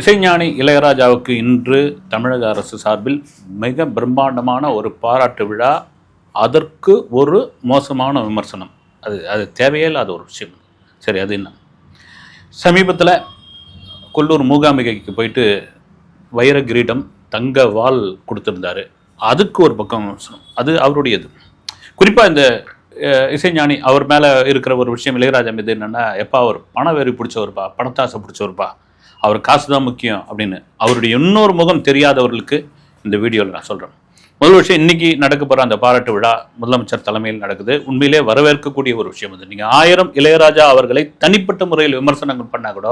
இசைஞானி இளையராஜாவுக்கு இன்று தமிழக அரசு சார்பில் மிக பிரம்மாண்டமான ஒரு பாராட்டு விழா. அதற்கு ஒரு மோசமான விமர்சனம். அது அது தேவையில்லாத ஒரு விஷயம். சரி அது என்ன? சமீபத்தில் கொல்லூர் மூகாம்பிகைக்கு போயிட்டு வைர கிரீடம் தங்க வாள் கொடுத்துருந்தாரு. அதுக்கு ஒரு பக்கம் விமர்சனம். அது அவருடையது. குறிப்பாக இந்த இசைஞானி அவர் மேலே இருக்கிற ஒரு விஷயம் இளையராஜா மீது என்னென்னா எப்பா அவர் பண வெறி பிடிச்சவர்ப்பா பணத்தாசை பிடிச்சவருப்பா அவர் காசு தான் முக்கியம் அப்படின்னு. அவருடைய இன்னொரு முகம் தெரியாதவர்களுக்கு இந்த வீடியோவில் நான் சொல்கிறேன் முதல் விஷயம் இன்னைக்கு நடக்க போகிற அந்த பாராட்டு விழா முதலமைச்சர் தலைமையில் நடக்குது. உண்மையிலே வரவேற்கக்கூடிய ஒரு விஷயம் அது. நீங்கள் ஆயிரம் இளையராஜா அவர்களை தனிப்பட்ட முறையில் விமர்சனங்கள் பண்ணால் கூட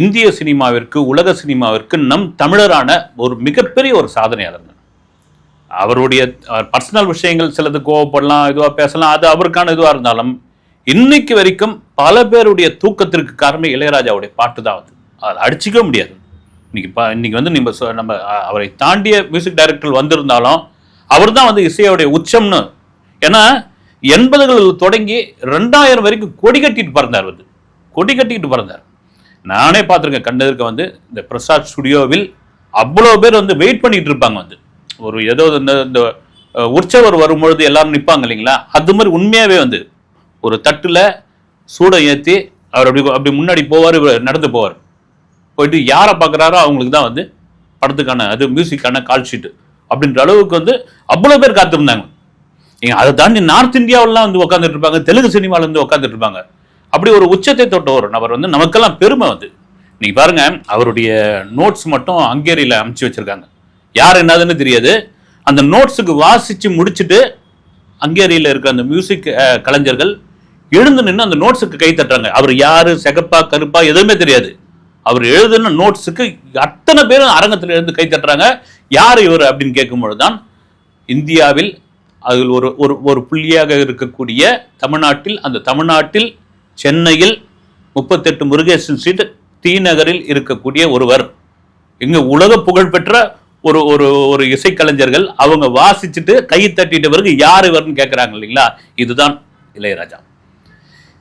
இந்திய சினிமாவிற்கு உலக சினிமாவிற்கு நம் தமிழரான ஒரு மிகப்பெரிய ஒரு சாதனையாளர்கள். அவருடைய பர்சனல் விஷயங்கள் சிலது கோவப்படலாம் இதுவாக பேசலாம் அது அவருக்கான இதுவாக இருந்தாலும் இன்னைக்கு வரைக்கும் பல பேருடைய தூக்கத்திற்கு காரணம் இளையராஜாவுடைய பாட்டு தான் வந்து அதை அடிச்சிக்க முடியாது. இன்னைக்கு இப்போ இன்னைக்கு வந்து நம்ம சொ- நம்ம அவரை தாண்டிய மியூசிக் டைரக்டர் வந்திருந்தாலும் அவர் தான் வந்து இசையோடைய உச்சம்னு. ஏன்னா எண்பதுகளில் தொடங்கி ரெண்டாயிரம் வரைக்கும் கொடி கட்டிட்டு பறந்தார் வந்து. கொடி கட்டிக்கிட்டு பறந்தார். நானே பார்த்துருக்கேன் கண்டதற்கு வந்து இந்த பிரசாத் ஸ்டுடியோவில் அவ்வளோ பேர் வந்து வெயிட் பண்ணிட்டு இருப்பாங்க வந்து. ஒரு ஏதோ இந்த இந்த உற்சவர் வரும்பொழுது எல்லாரும் நிற்பாங்க இல்லைங்களா? அது மாதிரி உண்மையாகவே வந்து ஒரு தட்டில் சூடம் ஏற்றி அவர் அப்படி அப்படி முன்னாடி போவார் இவர் நடந்து போவார். போயிட்டு யாரை பார்க்குறாரோ அவங்களுக்கு தான் வந்து படத்துக்கான அது மியூசிக்கான கால் ஷீட்டு அப்படின்ற அளவுக்கு வந்து அவ்வளோ பேர் காத்திருந்தாங்க. நீங்கள் அதை தாண்டி நார்த் இந்தியாவிலாம் வந்து உட்காந்துட்டு இருப்பாங்க தெலுங்கு சினிமாவில் வந்து உட்காந்துட்டு இருப்பாங்க. அப்படி ஒரு உச்சத்தை தொட்ட ஒரு நபர் வந்து நமக்கெல்லாம் பெருமை வந்து. நீங்கள் பாருங்க அவருடைய நோட்ஸ் மட்டும் ஹங்கேரியில அமுச்சு வச்சுருக்காங்க. யார் என்னதுன்னு தெரியாது. அந்த நோட்ஸுக்கு வாசித்து முடிச்சுட்டு ஹங்கேரியில இருக்கிற அந்த மியூசிக் கலைஞர்கள் எழுந்து நின்று அந்த நோட்ஸுக்கு கை தட்டுறாங்க. அவர் யார் செகப்பா கருப்பா எதுவுமே தெரியாது. அவர் எழுதின நோட்ஸுக்கு அத்தனை பேரும் அரங்கத்தில் எழுந்து கை தட்டுறாங்க. யார் இவர் அப்படின்னு கேட்கும்பொழுது தான் இந்தியாவில் அதில் ஒரு ஒரு ஒரு புள்ளியாக இருக்கக்கூடிய தமிழ்நாட்டில் அந்த தமிழ்நாட்டில் சென்னையில் முப்பத்தெட்டு முருகேசன் ஸ்ட்ரீட் டி நகரில் இருக்கக்கூடிய ஒருவர். இங்க உலக புகழ்பெற்ற ஒரு ஒரு ஒரு இசைக்கலைஞர்கள் அவங்க வாசிச்சுட்டு கை தட்டிட்ட பிறகு யார் இவர்னு கேட்குறாங்க இல்லைங்களா? இதுதான் இளையராஜா.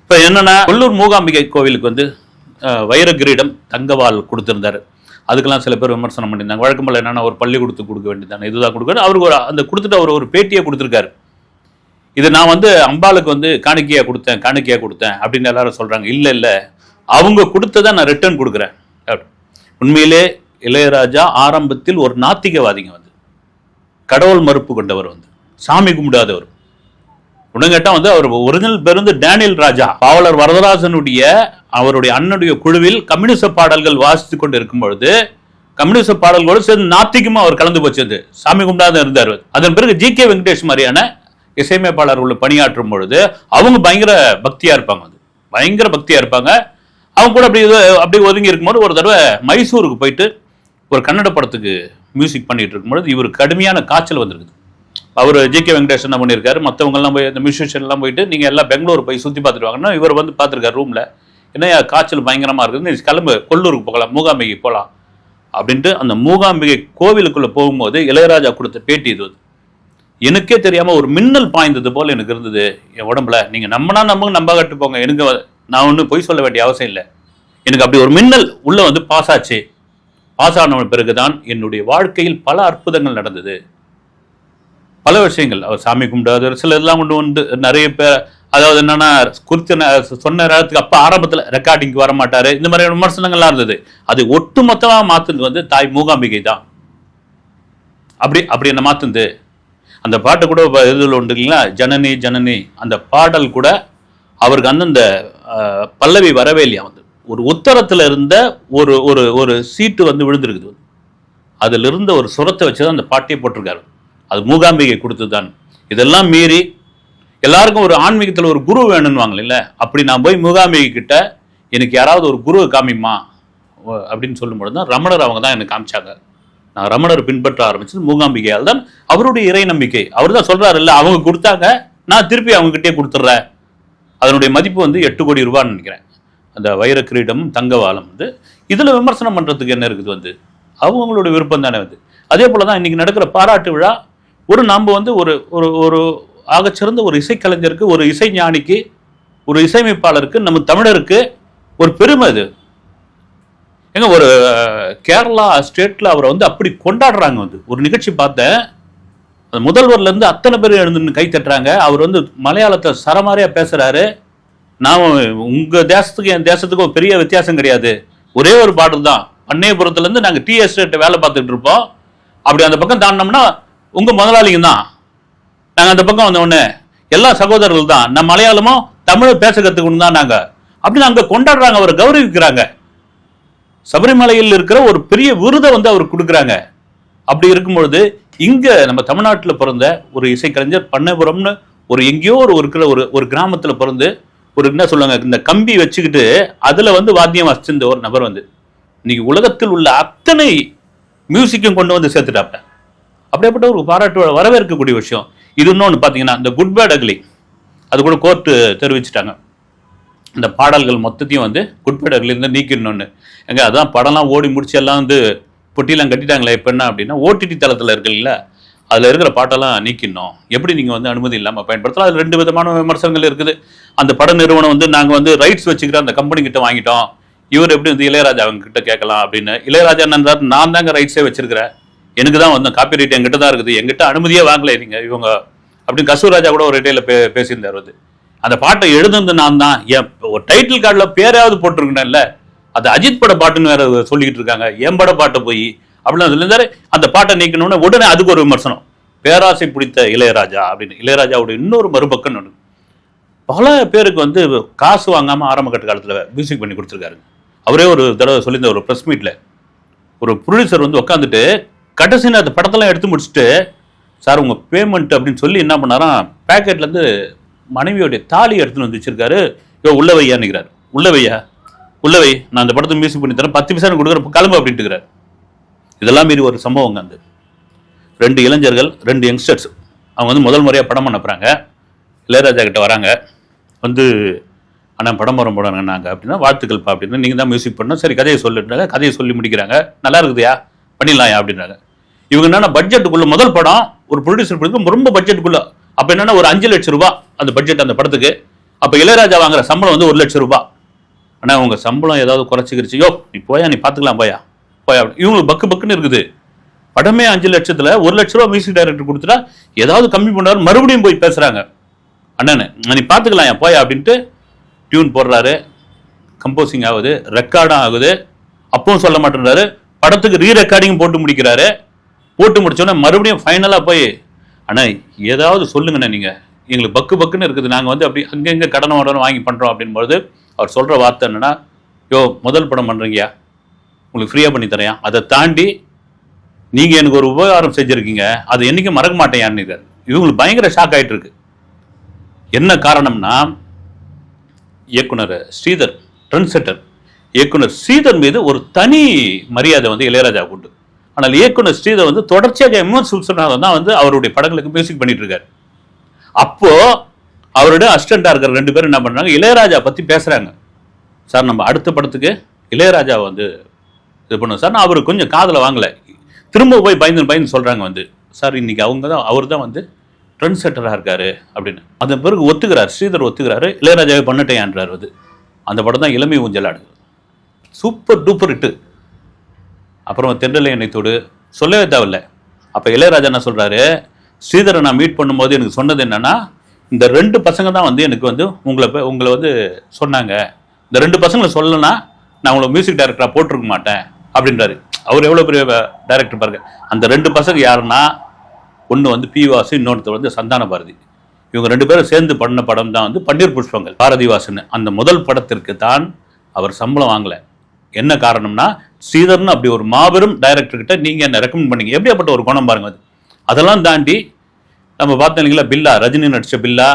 இப்போ என்னன்னா கொல்லூர் மூகாம்பிகை கோவிலுக்கு வந்து வைர கிரீடம் தங்கவால் கொடுத்திருந்தாரு. அதுக்கெல்லாம் சில பேர் விமர்சனம் பண்ணியிருந்தாங்க. வழக்கம் போல் என்னென்னா ஒரு கொடுத்து கொடுக்க வேண்டியதானே இதுதான் கொடுக்கணும். அவருக்கு ஒரு அந்த கொடுத்துட்டு அவர் ஒரு பேட்டியை கொடுத்துருக்காரு. இது நான் வந்து அம்பாளுக்கு வந்து காணிக்கையாக கொடுத்தேன் காணிக்கையாக கொடுத்தேன் அப்படின்னு எல்லாரும் சொல்கிறாங்க இல்லை இல்லை. அவங்க கொடுத்ததை நான் ரிட்டர்ன் கொடுக்குறேன். உண்மையிலே இளையராஜா ஆரம்பத்தில் ஒரு நாத்திகவாதிங்க வந்து. கடவுள் மறுப்பு கொண்டவர் வந்து. சாமி கும்பிடாதவர். உடனே வந்து அவர் ஒரிஜினல் பேர் வந்து டேனியல் ராஜா. பாவலர் வரதராசனுடைய அவருடைய அண்ணனுடைய குழுவில் கம்யூனிச பாடல்கள் வாசித்து கொண்டு இருக்கும் பொழுது கம்யூனிச பாடல்களோடு சேர்ந்து நாத்திகமா அவர் கலந்து போச்சது. சாமி கும்பிடாத இருந்தார். அதன் பிறகு ஜி கே வெங்கடேஷ் மாதிரியான இசையமைப்பாளர் உள்ள பணியாற்றும் பொழுது அவங்க பயங்கர பக்தியா இருப்பாங்க அது. பயங்கர பக்தியா இருப்பாங்க. அவங்க கூட அப்படி அப்படி ஒதுங்கி இருக்கும்போது ஒரு தடவை மைசூருக்கு போயிட்டு ஒரு கன்னட படத்துக்கு மியூசிக் பண்ணிட்டு இருக்கும்பொழுது இவர் கடுமையான காய்ச்சல் வந்திருக்குது. அவர் ஜி கே வெங்கடேஷ் என்ன பண்ணியிருக்காரு மற்றவங்கெல்லாம் போய் இந்த மியூசிஷியன்லாம் போயிட்டு நீங்கள் எல்லாம் பெங்களூர் போய் சுற்றி பார்த்துட்டு வாங்கன்னா இவர் வந்து பார்த்துருக்காரு ரூமில் என்னையா காய்ச்சல் பயங்கரமாக இருக்குது நீ கிளம்பு கொல்லூருக்கு போகலாம் மூகாம்பிகை போகலாம் அப்படின்ட்டு அந்த மூகாம்பிகை கோவிலுக்குள்ளே போகும்போது இளையராஜா கொடுத்த பேட்டி இது. எனக்கே தெரியாமல் ஒரு மின்னல் பாய்ந்தது போல் எனக்கு இருந்தது. என் உடம்புல நீங்கள் நம்பினா நம்ம நம்ப கட்டு போங்க. எனக்கு நான் ஒன்றும் பொய் சொல்ல வேண்டிய அவசியம் இல்லை. எனக்கு அப்படி ஒரு மின்னல் உள்ளே வந்து பாஸ் ஆச்சு. பாஸ் ஆன பிறகுதான் என்னுடைய வாழ்க்கையில் பல அற்புதங்கள் நடந்தது. பல விஷயங்கள். அவர் சாமி கும்பிடாதவர் சில இதெல்லாம் கொண்டு வந்து நிறைய பேர் அதாவது என்னன்னா குறித்த சொன்ன நேரத்துக்கு அப்போ ஆரம்பத்தில் ரெக்கார்டிங்க்கு வர மாட்டாரு இந்த மாதிரி விமர்சனங்கள்லாம் இருந்தது. அது ஒட்டுமொத்தமா மாத்துனது வந்து தாய் மூகாம்பிகை தான். அப்படி அப்படி என்ன மாத்துனது? அந்த பாட்டு கூட இப்ப இதில் உண்டு இல்லைங்களா? ஜனனி ஜனனி. அந்த பாடல் கூட அவருக்கு அந்தந்த பல்லவி வரவே இல்லையா? வந்து ஒரு உத்தரத்துல இருந்த ஒரு ஒரு ஒரு சீட்டு வந்து விழுந்திருக்குது. அதில் இருந்த ஒரு சுரத்தை வச்சு தான் அந்த பாட்டியை போட்டிருக்காரு. அது மூகாம்பிகை கொடுத்தது தான் இதெல்லாம் மீறி எல்லாருக்கும் ஒரு ஆன்மீகத்தில் ஒரு குரு வேணும்னு இல்ல? அப்படி நான் போய் மூகாம்பிகை கிட்ட எனக்கு யாராவது ஒரு குருவை காமிமா ஓ- அப்படின்னு சொல்லும்பொழுது தான் ரமணர் அவங்க தான் எனக்கு காமிச்சாங்க. நான் ரமணர் பின்பற்ற ஆரம்பிச்சது மூகாம்பிகையால் தான். அவருடைய இறை நம்பிக்கை. அவர் தான் சொல்றாரு அவங்க கொடுத்தாங்க நான் திருப்பி அவங்க கிட்டே கொடுத்துட்றேன். அதனுடைய மதிப்பு வந்து எட்டு கோடி ரூபான்னு நினைக்கிறேன். அந்த வைர கிரீடமும் தங்கவாலம் வந்து. இதில் விமர்சனம் பண்ணுறதுக்கு என்ன இருக்குது வந்து? அவங்களோட விருப்பம் தானே வந்து. அதே போல தான் இன்னைக்கு நடக்கிற பாராட்டு விழா ஒரு நாம் வந்து ஒரு ஒரு ஒரு ஆகச்சிறந்த ஒரு இசைக்கலைஞருக்கு ஒரு இசை ஞானிக்கு ஒரு இசையமைப்பாளருக்கு நம்ம தமிழருக்கு ஒரு பெருமை அது. ஏங்க ஒரு கேரளா ஸ்டேட்டில் அவரை வந்து அப்படி கொண்டாடுறாங்க வந்து. ஒரு நிகழ்ச்சி பார்த்தேன். அந்த முதல்வர்லேருந்து அத்தனை பேர் எழுந்து கை தட்டுறாங்க. அவர் வந்து மலையாளத்தை சரமாரியாக பேசுகிறாரு நான் உங்கள் தேசத்துக்கு என் தேசத்துக்கும் பெரிய வித்தியாசம் கிடையாது. ஒரே ஒரு பாடல் தான் பண்ணையபுரத்துலேருந்து நாங்கள் டி எஸ்டேட்டை வேலை பார்த்துட்டு இருப்போம். அப்படி அந்த பக்கம் தாண்டினோம்னா உங்க முதலாளிங்க தான். நாங்க அந்த பக்கம் வந்த எல்லா சகோதரர்கள் தான் நம்ம மலையாளமும் தமிழை பேச கத்துக்கணும் தான் நாங்க. அப்படின்னு அங்க கொண்டாடுறாங்க அவரை கௌரவிக்கிறாங்க. சபரிமலையில் இருக்கிற ஒரு பெரிய விருதை வந்து அவர் கொடுக்குறாங்க. அப்படி இருக்கும்பொழுது இங்க நம்ம தமிழ்நாட்டில் பிறந்த ஒரு இசைக்கலைஞர் பண்ணபுரம்னு ஒரு எங்கேயோ ஒரு இருக்கிற ஒரு ஒரு கிராமத்தில் பிறந்து ஒரு என்ன சொல்லுவாங்க இந்த கம்பி வச்சுக்கிட்டு அதில் வந்து வாத்தியம் வச்சிருந்த ஒரு நபர் வந்து இன்னைக்கு உலகத்தில் உள்ள அத்தனை மியூசிக்கும் கொண்டு வந்து சேர்த்துட்டாப்ப அப்படியேப்பட்ட ஒரு பாராட்டு வரவேற்கக்கூடிய விஷயம். இது இன்னொன்று பார்த்தீங்கன்னா இந்த குட் பேட் அக்லி அது கூட கோர்ட்டு தெரிவிச்சிட்டாங்க. இந்த பாடல்கள் மொத்தத்தையும் வந்து குட் பேட் அக்லிருந்து நீக்கிடணும்னு. எங்க அதான் படம்லாம் ஓடி முடிச்சு எல்லாம் வந்து பொட்டிலாம் கட்டிட்டாங்களே இப்போ என்ன அப்படின்னா ஓடிடி தளத்தில் இருக்குல்ல அதில் இருக்கிற பாட்டெல்லாம் நீக்கிடணும். எப்படி நீங்கள் வந்து அனுமதி இல்லாமல் பயன்படுத்தலாம்? அதில் ரெண்டு விதமான விமர்சனங்கள் இருக்குது. அந்த பட நிறுவனம் வந்து நாங்கள் வந்து ரைட்ஸ் வச்சுக்கிற அந்த கம்பெனி கிட்ட வாங்கிட்டோம். இவர் எப்படி வந்து இளையராஜா அவங்க கிட்ட கேட்கலாம் அப்படின்னு. இளையராஜா நான் தாங்க ரைட்ஸே வச்சிருக்கிறேன். எனக்கு தான் வந்து காப்பி ரைட் எங்கிட்ட தான் இருக்குது. எங்கிட்ட அனுமதியே வாங்கல நீங்க. இவங்க அப்படின்னு கசூராஜா கூட ஒரு இடையில பே பேசியிருந்தார் வந்து அந்த பாட்டை எழுதுனது நான் தான். என் ஒரு டைட்டில் கார்டில் பேரையாவது போட்டிருக்கேன்ல அது அஜித் பட பாட்டுன்னு வேற சொல்லிக்கிட்டு இருக்காங்க. என் பட பாட்டை போய் அப்படின்னு சொல்லியிருந்தாரு அந்த பாட்டை நீக்கணும்னு உடனே அதுக்கு ஒரு விமர்சனம். பேராசை பிடித்த இளையராஜா அப்படின்னு. இளையராஜாவோட இன்னொரு மறுபக்கம் ஒன்று பல பேருக்கு வந்து காசு வாங்காமல் ஆரம்ப கட்ட காலத்தில் மியூசிக் பண்ணி கொடுத்துருக்காரு. அவரே ஒரு தடவை சொல்லியிருந்த ஒரு ப்ரெஸ் மீட்டில் ஒரு ப்ரொடியூசர் வந்து உட்காந்துட்டு கடைசியில் அந்த படத்தெல்லாம் எடுத்து முடிச்சுட்டு சார் உங்கள் பேமெண்ட் அப்படின்னு சொல்லி என்ன பண்ணாராம் பேக்கெட்லேருந்து மனைவியோடைய தாலி எடுத்துன்னு வந்து வச்சிருக்காரு. யோ உள்ள வையா உள்ள வையா உள்ள வை. நான் அந்த படத்தை மியூசிக் பண்ணி தரேன். பத்து பைசா கொடுக்குற கிளம்பு அப்படின்ட்டு இருக்கிறார் இதெல்லாம் மீறி ஒரு சம்பவங்க அந்த ரெண்டு இளைஞர்கள் ரெண்டு யங்ஸ்டர்ஸ் அவங்க வந்து முதல் முறையாக படம் அனுப்புகிறாங்க இளையராஜா கிட்ட வராங்க. வந்து ஆனால் படம் வரம் போடாங்க நாங்கள் அப்படின்னா வாழ்த்துக்கள்ப்பா அப்படின்னா நீங்கள் தான் மியூசிக் பண்ணோம் சரி கதையை சொல்லிட்டுறாங்க கதையை சொல்லி முடிக்கிறாங்க. நல்லா இருக்குதுயா? பண்ணிடலாம்யா? அப்படின்றாங்க. இவங்க என்னன்னா பட்ஜெட்டுக்குள்ள முதல் படம் ஒரு ப்ரொடியூசர் படத்துக்கு ரொம்ப பட்ஜெட்டுக்குள்ள அப்போ என்னன்னா ஒரு அஞ்சு லட்சம் ரூபாய் அந்த பட்ஜெட் அந்த படத்துக்கு. அப்போ இளையராஜா வாங்குற சம்பளம் வந்து ஒரு லட்சம் ரூபாய். அண்ணா உங்க சம்பளம் ஏதாவது குறைச்சிக்கிருச்சு. யோ நீ போயா நீ பார்த்துக்கலாம் போயா. போயா. அப்படின்னு. இவங்களுக்கு பக்கு பக்குன்னு இருக்குது. படமே அஞ்சு லட்சத்துல ஒரு லட்ச ரூபா மியூசிக் டைரக்டர் கொடுத்துட்டா ஏதாவது கம்மி பண்ணாரு மறுபடியும் போய் பேசுறாங்க. அண்ணனு நீ பார்த்துக்கலாம் என் போயா அப்படின்ட்டு டியூன் போடுறாரு. கம்போசிங் ஆகுது ரெக்கார்டும் ஆகுது. அப்பவும் சொல்ல மாட்டேன்றாரு. படத்துக்கு ரீ ரெக்கார்டிங் போட்டு முடிக்கிறாரு. போட்டு முடிச்சோன்னே மறுபடியும் ஃபைனலாக போய் ஆனால் ஏதாவது சொல்லுங்கண்ணே நீங்கள் எங்களுக்கு பக்கு பக்குன்னு இருக்குது. நாங்கள் வந்து அப்படி அங்கங்கே கடன் உடனே வாங்கி பண்ணுறோம் அப்படின்போது அவர் சொல்கிற வார்த்தை என்னென்னா யோ முதல் படம் பண்ணுறீங்கயா உங்களுக்கு ஃப்ரீயாக பண்ணி தரேன் அதை தாண்டி நீங்கள் எனக்கு ஒரு உபகாரம் செஞ்சுருக்கீங்க. அதை என்றைக்கும் மறக்க மாட்டேன் இவங்களுக்கு பயங்கர ஷாக் ஆயிட்டு இருக்கு என்ன காரணம்னா இயக்குனர் ஸ்ரீதர் ட்ரெண்ட் செட்டர் இயக்குனர் ஸ்ரீதர் மீது ஒரு தனி மரியாதை வந்து இளையராஜா உண்டு. ஆனால் இயக்குனர் ஸ்ரீதர் வந்து தொடர்ச்சியாக எம்எஸ் விஸ்வநாதன் தான் வந்து அவருடைய படங்களுக்கு மியூசிக் பண்ணிட்டு இருக்காரு அப்போ அவருடைய அசிஸ்டண்டா இருக்கிற ரெண்டு பேரும் என்ன பண்ணுறாங்க இளையராஜா பற்றி பேசுகிறாங்க சார் நம்ம அடுத்த படத்துக்கு இளையராஜா வந்து இது பண்ணுவோம் சார் நான் அவர் கொஞ்சம் காதில் வாங்கலை. திரும்ப போய் பயந்து பயந்து சொல்கிறாங்க வந்து சார் இன்னைக்கு அவங்க தான் அவர் தான் வந்து ட்ரெண்ட் செட்டராக இருக்காரு அப்படின்னு. அந்த பிறகு ஒத்துக்கிறார் ஸ்ரீதர் ஒத்துக்கிறாரு இளையராஜாவை பண்ணட்டேன்றார் வந்து. அந்த படம் தான் இளமை ஊஞ்சலாடு சூப்பர் டூப்பர் இட்டு. அப்புறம் தென்றலை எண்ணெய்த்தோடு சொல்லவே தேவையில்ல. அப்போ இளையராஜா என்ன சொல்கிறாரு ஸ்ரீதரை நான் மீட் பண்ணும்போது எனக்கு சொன்னது என்னென்னா இந்த ரெண்டு பசங்க தான் வந்து எனக்கு வந்து உங்களை போய் உங்களை வந்து சொன்னாங்க. இந்த ரெண்டு பசங்களை சொல்லலைன்னா நான் உங்களை மியூசிக் டைரக்டராக போட்டிருக்க மாட்டேன் அப்படின்றாரு. அவர் எவ்வளோ பெரிய டைரக்டர் பாருங்க. அந்த ரெண்டு பசங்க யாருன்னா ஒன்று வந்து பி வாசு இன்னொருத்தர் வந்து சந்தான பாரதி. இவங்க ரெண்டு பேரும் சேர்ந்து பண்ண படம் தான் வந்து பன்னீர் புஷ்பங்கள் பாரதிவாசன் அந்த முதல் படத்திற்கு தான் அவர் சம்பளம் வாங்கலை. என்ன காரணம்னா ஸ்ரீதர்னு அப்படி ஒரு மாபெரும் டைரக்டர் கிட்ட நீங்க என்ன ரெக்கமெண்ட் பண்ணீங்க? எப்படியாப்பட்ட ஒரு குணம் பாருங்க அது. அதெல்லாம் தாண்டி நம்ம பார்த்தோம் இல்லைங்களா பில்லா ரஜினி நடிச்ச பில்லா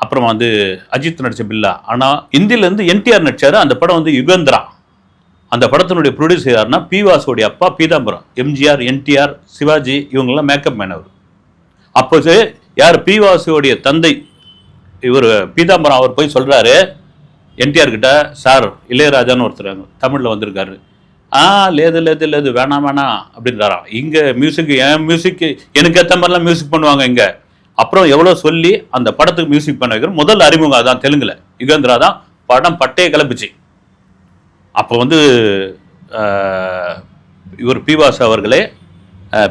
அப்புறம் வந்து அஜித் நடிச்ச பில்லா. ஆனா இந்தியிலேருந்து என்டிஆர் நடித்தார் அந்த படம் வந்து யுகந்திரா. அந்த படத்தினுடைய ப்ரொடியூசர் யாருன்னா பி வாசுடைய அப்பா பீதாம்பரம். எம்ஜிஆர் என்டிஆர் சிவாஜி இவங்கெல்லாம் மேக்கப் மேன் அவர். அப்போது யார் பி வாசுடைய தந்தை இவர் பீதாம்பரம் அவர் போய் சொல்றாரு என்டிஆர் கிட்ட சார் இளையராஜான்னு ஒருத்தர் தமிழில் வந்திருக்காரு. ஆ லேது லேது லேது வேணாம் வேணாம் அப்படின்றாராம் இங்கே மியூசிக் என் மியூசிக் எனக்கு ஏற்ற மாதிரிலாம் மியூசிக் பண்ணுவாங்க இங்கே. அப்புறம் எவ்வளோ சொல்லி அந்த படத்துக்கு மியூசிக் பண்ண வைக்கிற முதல் அறிமுகம் அதான் தெலுங்கில். யுகேந்திரா தான் படம் பட்டையை கிளப்பிச்சு அப்போ வந்து இவர் பிவாஸ் அவர்களே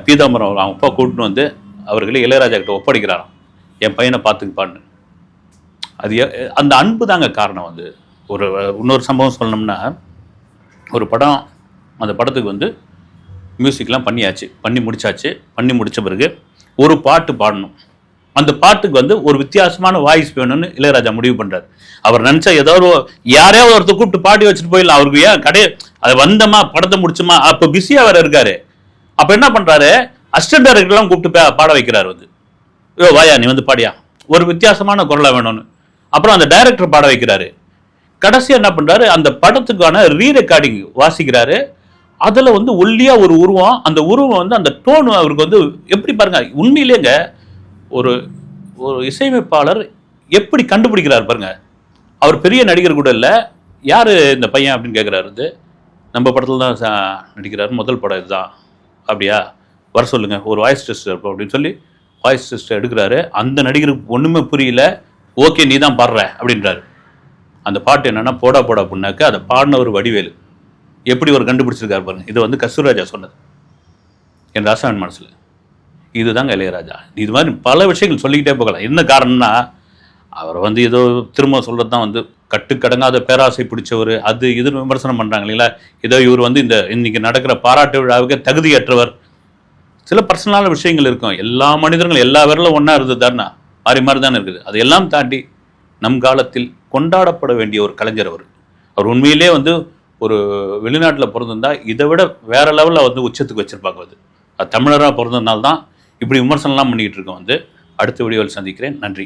பீதாம்பரம் அவங்க அப்பா கூட்டின்னு வந்து அவர்களே இளையராஜா கிட்ட ஒப்படைக்கிறாராம். என் பையனை பார்த்துக்குப்பான்னு. அது அந்த அன்பு தாங்க காரணம் வந்து. ஒரு இன்னொரு சம்பவம் சொல்லணும்னா ஒரு படம் அந்த படத்துக்கு வந்து மியூசிக்லாம் பண்ணியாச்சு. பண்ணி முடிச்சாச்சு. பண்ணி முடித்த பிறகு ஒரு பாட்டு பாடணும். அந்த பாட்டுக்கு வந்து ஒரு வித்தியாசமான வாய்ஸ் வேணும்னு இளையராஜா முடிவு பண்ணுறாரு அவர் நினச்சா ஏதாவது ஒரு- யாரையாவது ஒருத்தர் கூப்பிட்டு பாட்டி வச்சுட்டு போயிடலாம். அவருக்கு ஏன் கடை அது வந்தமா படத்தை முடிச்சுமா? அப்போ பிஸியாக வேற இருக்காரு. அப்போ என்ன பண்ணுறாரு அசிஸ்டன்ட் டைரக்டர்லாம் கூப்பிட்டு பாட வைக்கிறாரு வந்து. ஐயோ வாயா நீ வந்து பாடியா? ஒரு வித்தியாசமான குரலாக வேணும்னு. அப்புறம் அந்த டைரக்டர் பாட வைக்கிறாரு. கடைசி என்ன பண்றாரு? அந்த படத்துக்கான ரீ ரெக்கார்டிங் வாசிக்கிறாரு. அதுல வந்து ஒல்லியா ஒரு உருவம் அந்த உருவம் வந்து அந்த டோன் அவருக்கு வந்து எப்படி பாருங்க உண்மையிலேங்க ஒரு ஒரு இசையமைப்பாளர் எப்படி கண்டுபிடிக்கிறார் பாருங்க. அவர் பெரிய நடிகர் கூட இல்லை. யாரு இந்த பையன் அப்படின்னு கேட்குறாரு வந்து. நம்ம படத்தில் தான் நடிக்கிறாரு. முதல் படம் இதுதான். அப்படியா? வர சொல்லுங்க. ஒரு வாய்ஸ் டெஸ்ட் இருப்போம் அப்படின்னு சொல்லி வாய்ஸ் டெஸ்ட் எடுக்கிறாரு. அந்த நடிகருக்கு ஒன்றுமே புரியல. ஓகே நீ தான் பாடுற அப்படின்றாரு. அந்த பாட்டு என்னென்னா போடா போடா அப்படின்னாக்க அதை பாடின ஒரு வடிவேலு. எப்படி ஒரு கண்டுபிடிச்சிருக்காரு பாருங்க. இது வந்து கஸ்தூராஜா சொன்னது. என் ராசாவின் மனசில். இதுதாங்க இளையராஜா. இது மாதிரி பல விஷயங்கள் சொல்லிக்கிட்டே போகலாம். என்ன காரணம்னா அவர் வந்து ஏதோ திரும்ப சொல்கிறது தான் வந்து கட்டுக்கடங்காத பேராசை பிடிச்சவர் அது இது விமர்சனம் பண்ணுறாங்க இல்லைங்களா? ஏதோ இவர் வந்து இந்த இன்னைக்கு நடக்கிற பாராட்டு விழாவுக்கு தகுதியற்றவர். சில பர்சனலான விஷயங்கள் இருக்கும். எல்லா மனிதர்களும் எல்லா விரலும் ஒன்றா இருந்தது தானே மாறி மாறி தானே இருக்குது. அதையெல்லாம் தாண்டி நம் காலத்தில் கொண்டாடப்பட வேண்டிய ஒரு கலைஞர் அவர். அவர் உண்மையிலே வந்து ஒரு வெளிநாட்டில் பிறந்திருந்தா இதை விட வேற லெவலில் வந்து உச்சத்துக்கு வச்சிருப்பாங்க அது அது தமிழராக பிறந்ததுனால தான் இப்படி விமர்சனம்லாம் பண்ணிக்கிட்டு இருக்கோம் வந்து. அடுத்த வீடியோவில் சந்திக்கிறேன். நன்றி.